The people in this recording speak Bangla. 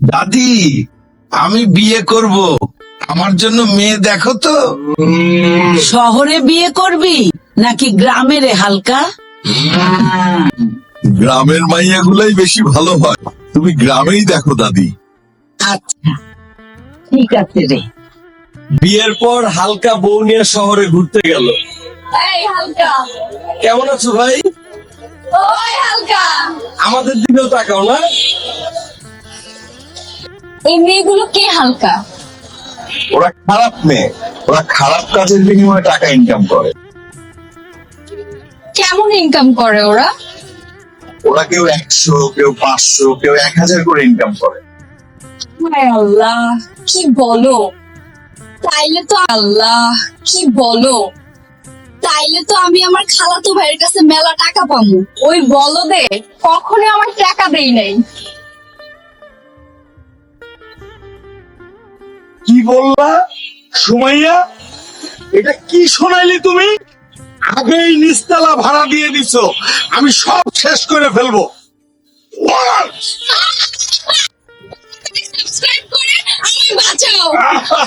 দাদি আমি বিয়ে করব। আমার জন্য মেয়ে দেখো তো। শহরে বিয়ে করবি নাকি গ্রামের হালকা? গ্রামের মাইয়াগুলাই বেশি ভালো হয়। তুমি গ্রামেই দেখো দাদি। আচ্ছা ঠিক আছে রে। বিয়ের পর হালকা বউ নিয়ে শহরে ঘুরতে গেল। এই হালকা। কেমন আছো ভাই? ওই হালকা। আমাদের দিকেও তাকাও না। এই মেয়েগুলো কে হালকা? ওরা খারাপ মেয়ে। ওরা খারাপ কাজের বিনিময়ে টাকা ইনকাম করে। কেমন ইনকাম করে ওরা? ওরা কেউ একশো কেউ পাঁচশো কেউ এক হাজার করে ইনকাম করে। আল্লাহ কি বলো? তাইলে তো আল্লাহ কি বলো? তাইলে তো আমি আমার খালাতো ভাইয়ের কাছে মেলা টাকা পাবো। ওই বলো দে কখনো আমার টাকা দেই নাই। কি বললা? সুমাইয়া এটা কি শোনাইলি তুমি? আগেই নিস্তালা ভাড়া দিয়ে দিছ। আমি সব শেষ করে ফেলব। বাঁচাও।